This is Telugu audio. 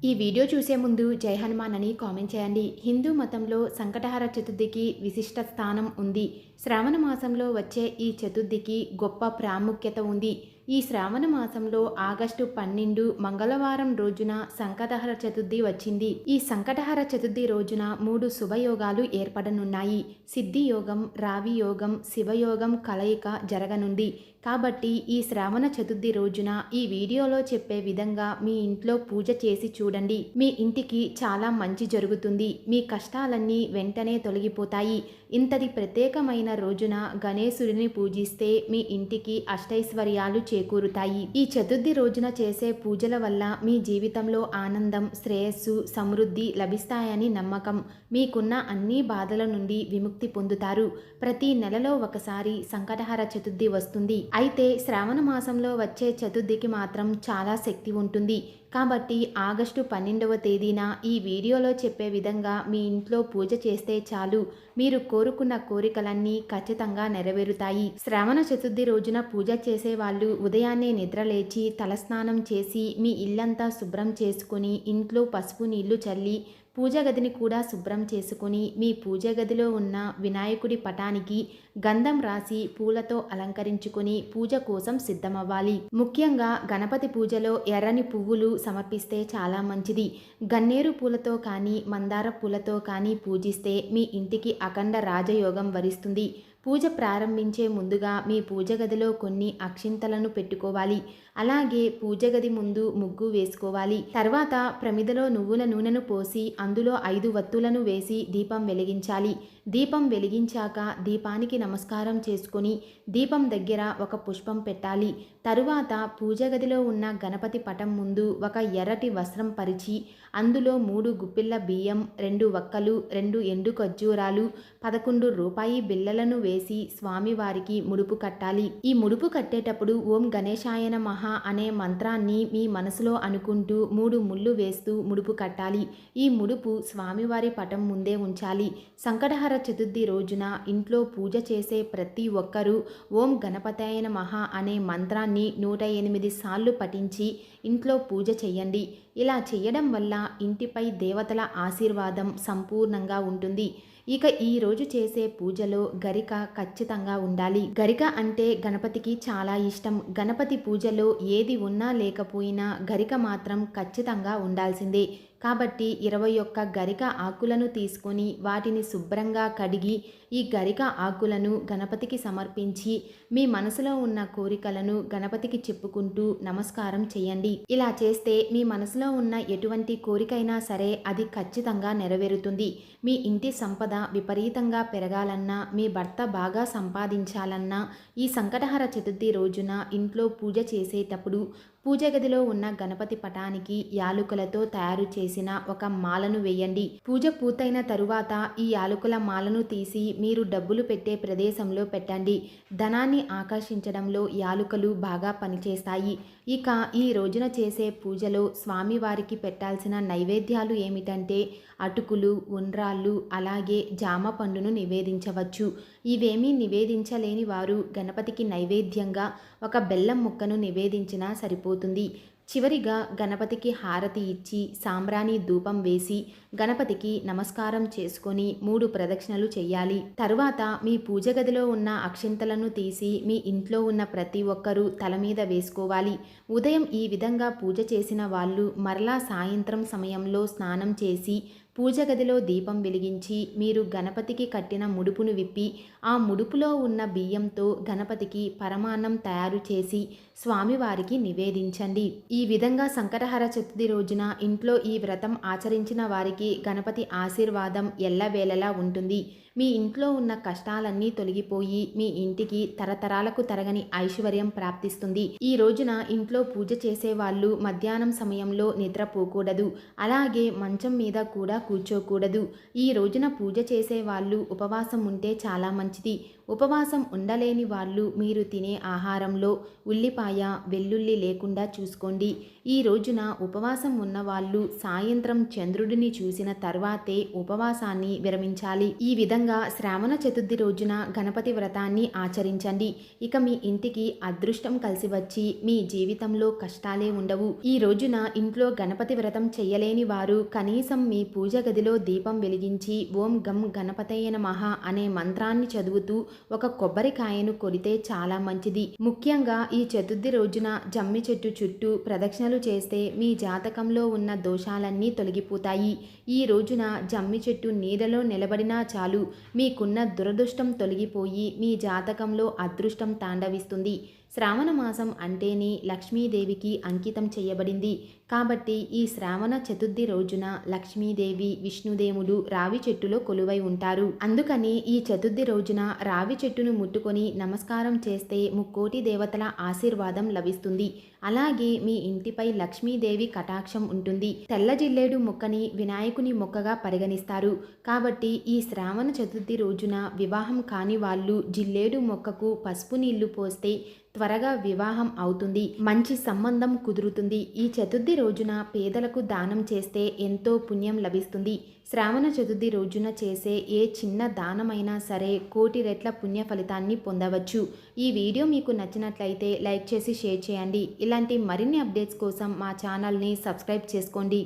ఈ వీడియో చూసే ముందు జై హనుమాన్ అని కామెంట్ చేయండి. హిందూ మతంలో సంకటహార చతుర్థికి విశిష్ట స్థానం ఉంది. శ్రావణ మాసంలో వచ్చే ఈ చతుర్థికి గొప్ప ప్రాముఖ్యత ఉంది. ఈ శ్రావణ మాసంలో ఆగస్టు పన్నెండు మంగళవారం రోజున సంకటహర చతుర్థి వచ్చింది. ఈ సంకటహర చతుర్థి రోజున మూడు శుభయోగాలు ఏర్పడనున్నాయి. సిద్ధి యోగం రావి యోగం శివయోగం కలయిక జరగనుంది. కాబట్టి ఈ శ్రావణ చతుర్థి రోజున ఈ వీడియోలో చెప్పే విధంగా మీ ఇంట్లో పూజ చేసి చూడండి. మీ ఇంటికి చాలా మంచి జరుగుతుంది. మీ కష్టాలన్నీ వెంటనే తొలగిపోతాయి. ఇంతటి ప్రత్యేకమైన రోజున గణేశుడిని పూజిస్తే మీ ఇంటికి అష్టైశ్వర్యాలు చేకూరుతాయి. ఈ చతుర్థి రోజున చేసే పూజల వల్ల మీ జీవితంలో ఆనందం శ్రేయస్సు సమృద్ధి లభిస్తాయని నమ్మకం. మీకున్న అన్ని బాధల నుండి విముక్తి పొందుతారు. ప్రతి నెలలో ఒకసారి సంకటహర చతుర్థి వస్తుంది. అయితే శ్రావణ మాసంలో వచ్చే చతుర్థికి మాత్రం చాలా శక్తి ఉంటుంది. కాబట్టి ఆగస్టు పన్నెండవ తేదీన ఈ వీడియోలో చెప్పే విధంగా మీ ఇంట్లో పూజ చేస్తే చాలు. మీరు కోరుకున్న కోరికలన్నీ ఖచ్చితంగా నెరవేరుతాయి. శ్రావణ చతుర్థి రోజున పూజ చేసే వాళ్ళు ఉదయాన్నే నిద్రలేచి తలస్నానం చేసి మీ ఇల్లంతా శుభ్రం చేసుకుని ఇంట్లో పసుపు నీళ్ళు చల్లి పూజ గదిని కూడా శుభ్రం చేసుకుని మీ పూజ గదిలో ఉన్న వినాయకుడి పటానికి గంధం రాసి పూలతో అలంకరించుకుని పూజ కోసం సిద్ధమవ్వాలి. ముఖ్యంగా గణపతి పూజలో ఎర్రని పువ్వులు సమర్పిస్తే చాలా మంచిది. గన్నేరు పూలతో కానీ మందార పూలతో కానీ పూజిస్తే మీ ఇంటికి అఖండ రాజయోగం వరిస్తుంది. పూజ ప్రారంభించే ముందుగా మీ పూజ గదిలో కొన్ని అక్షింతలను పెట్టుకోవాలి. అలాగే పూజ గది ముందు ముగ్గు వేసుకోవాలి. తర్వాత ప్రమిదలో నువ్వుల నూనెను పోసి అందులో ఐదు వత్తులను వేసి దీపం వెలిగించాలి. దీపం వెలిగించాక దీపానికి నమస్కారం చేసుకొని దీపం దగ్గర ఒక పుష్పం పెట్టాలి. తరువాత పూజగదిలో ఉన్న గణపతి పటం ముందు ఒక ఎర్రటి వస్త్రం పరిచి అందులో మూడు గుప్పిళ్ళ బియ్యం రెండు వక్కలు రెండు ఎండు ఖర్జూరాలు పదకొండు రూపాయి బిళ్ళలను వేసి స్వామివారికి ముడుపు కట్టాలి. ఈ ముడుపు కట్టేటప్పుడు ఓం గణేశాయన మహా అనే మంత్రాన్ని మీ మనసులో అనుకుంటూ మూడు ముళ్ళు వేస్తూ ముడుపు కట్టాలి. ఈ ముడుపు స్వామివారి పటం ముందే ఉంచాలి. సంకటహర చతుర్థి రోజున ఇంట్లో పూజ చేసే ప్రతి ఒక్కరూ ఓం గణపతాయన మహా అనే మంత్రాన్ని నూట ఎనిమిది సార్లు పఠించి ఇంట్లో పూజ చేయండి ఇలా చేయడం వల్ల ఇంటిపై దేవతల ఆశీర్వాదం సంపూర్ణంగా ఉంటుంది. ఇక ఈ రోజు చేసే పూజలో గరిక ఖచ్చితంగా ఉండాలి. గరిక అంటే గణపతికి చాలా ఇష్టం. గణపతి పూజలో ఏది ఉన్నా లేకపోయినా గరిక మాత్రం ఖచ్చితంగా ఉండాల్సిందే. కాబట్టి ఇరవై ఒక్క గరిక ఆకులను తీసుకొని వాటిని శుభ్రంగా కడిగి ఈ గరిక ఆకులను గణపతికి సమర్పించి మీ మనసులో ఉన్న కోరికలను గణపతికి చెప్పుకుంటూ నమస్కారం చేయండి ఇలా చేస్తే మీ మనసులో ఉన్న ఎటువంటి కోరికైనా సరే అది ఖచ్చితంగా నెరవేరుతుంది. మీ ఇంటి సంపద విపరీతంగా పెరగాలన్నా మీ భర్త బాగా సంపాదించాలన్నా ఈ సంకటహర చతుర్థి రోజున ఇంట్లో పూజ చేసేటప్పుడు పూజ గదిలో ఉన్న గణపతి పటానికి యాలుకలతో తయారు చేసిన ఒక మాలను వేయండి. పూజ పూర్తయిన తరువాత ఈ యాలుకల మాలను తీసి మీరు డబ్బులు పెట్టే ప్రదేశంలో పెట్టండి. ధనాన్ని ఆకర్షించడంలో యాలుకలు బాగా పనిచేస్తాయి. ఇక ఈ రోజున చేసే పూజలో స్వామివారికి పెట్టాల్సిన నైవేద్యాలు ఏమిటంటే అటుకులు ఉండ్రాళ్ళు అలాగే జామ పండును నివేదించవచ్చు. ఇవేమీ నివేదించలేని వారు గణపతికి నైవేద్యంగా ఒక బెల్లం ముక్కను నివేదించినా సరిపోతుంది చివరిగా గణపతికి హారతి ఇచ్చి సాంబ్రాణి ధూపం వేసి గణపతికి నమస్కారం చేసుకొని మూడు ప్రదక్షిణలు చేయాలి తరువాత మీ పూజ గదిలో ఉన్న అక్షింతలను తీసి మీ ఇంట్లో ఉన్న ప్రతి ఒక్కరూ తల మీద వేసుకోవాలి. ఉదయం ఈ విధంగా పూజ చేసిన వాళ్ళు మరలా సాయంత్రం సమయంలో స్నానం చేసి పూజ గదిలో దీపం వెలిగించి మీరు గణపతికి కట్టిన ముడుపును విప్పి ఆ ముడుపులో ఉన్న బియ్యంతో గణపతికి పరమాన్నం తయారు చేసి స్వామివారికి నివేదించండి. ఈ విధంగా సంకటహర చతుర్థి రోజున ఇంట్లో ఈ వ్రతం ఆచరించిన వారికి గణపతి ఆశీర్వాదం ఎల్లవేళలా ఉంటుంది. మీ ఇంట్లో ఉన్న కష్టాలన్నీ తొలగిపోయి మీ ఇంటికి తరతరాలకు తరగని ఐశ్వర్యం ప్రాప్తిస్తుంది. ఈ రోజున ఇంట్లో పూజ చేసే వాళ్ళు మధ్యాహ్నం సమయంలో నిద్రపోకూడదు. అలాగే మంచం మీద కూడా కూర్చోకూడదు. ఈ రోజున పూజ చేసే వాళ్ళు ఉపవాసం ఉంటే చాలా మంచిది. ఉపవాసం ఉండలేని వాళ్ళు మీరు తినే ఆహారంలో ఉల్లిపాయ వెల్లుల్లి లేకుండా చూసుకోండి. ఈ రోజున ఉపవాసం ఉన్నవాళ్ళు సాయంత్రం చంద్రుడిని చూసిన తర్వాతే ఉపవాసాన్ని విరమించాలి. ఈ విధంగా శ్రావణ చతుర్థి రోజున గణపతి వ్రతాన్ని ఆచరించండి. ఇక మీ ఇంటికి అదృష్టం కలిసి వచ్చి మీ జీవితంలో కష్టాలే ఉండవు. ఈ రోజున ఇంట్లో గణపతి వ్రతం చెయ్యలేని వారు కనీసం మీ పూజ గదిలో దీపం వెలిగించి ఓం గం గణపతయ్య నమః అనే మంత్రాన్ని చదువుతూ ఒక కొబ్బరికాయను కొడితే చాలా మంచిది. ముఖ్యంగా ఈ చతుర్థి రోజున జమ్మి చెట్టు చుట్టూ ప్రదక్షిణలు చేస్తే మీ జాతకంలో ఉన్న దోషాలన్నీ తొలగిపోతాయి. ఈ రోజున జమ్మి చెట్టు నీడలో నిలబడినా చాలు. మీకున్న దురదృష్టం తొలగిపోయి మీ జాతకంలో అదృష్టం తాండవిస్తుంది. శ్రావణ మాసం అంటేనే లక్ష్మీదేవికి అంకితం చేయబడింది. కాబట్టి ఈ శ్రావణ చతుర్థి రోజున లక్ష్మీదేవి విష్ణుదేవుడు రావి చెట్టులో కొలువై ఉంటారు. అందుకని ఈ చతుర్థి రోజున రావి చెట్టును ముట్టుకొని నమస్కారం చేస్తే ముక్కోటి దేవతల ఆశీర్వాదం లభిస్తుంది. అలాగే మీ ఇంటిపై లక్ష్మీదేవి కటాక్షం ఉంటుంది. తెల్ల జిల్లేడు మొక్కని వినాయకుని మొక్కగా పరిగణిస్తారు. కాబట్టి ఈ శ్రావణ చతుర్థి రోజున వివాహం కాని వాళ్ళు జిల్లేడు మొక్కకు పసుపు నీళ్ళు పోస్తే త్వరగా వివాహం అవుతుంది. మంచి సంబంధం కుదురుతుంది. ఈ చతుర్థి రోజున పేదలకు దానం చేస్తే ఎంతో పుణ్యం లభిస్తుంది. శ్రావణ చతుర్థి రోజున చేసే ఏ చిన్న దానమైనా సరే కోటి రెట్ల పుణ్య ఫలితాన్ని పొందవచ్చు. ఈ వీడియో మీకు నచ్చినట్లయితే లైక్ చేసి షేర్ చేయండి. ఇలాంటి మరిన్ని అప్డేట్స్ కోసం మా ఛానల్ని సబ్స్క్రైబ్ చేసుకోండి.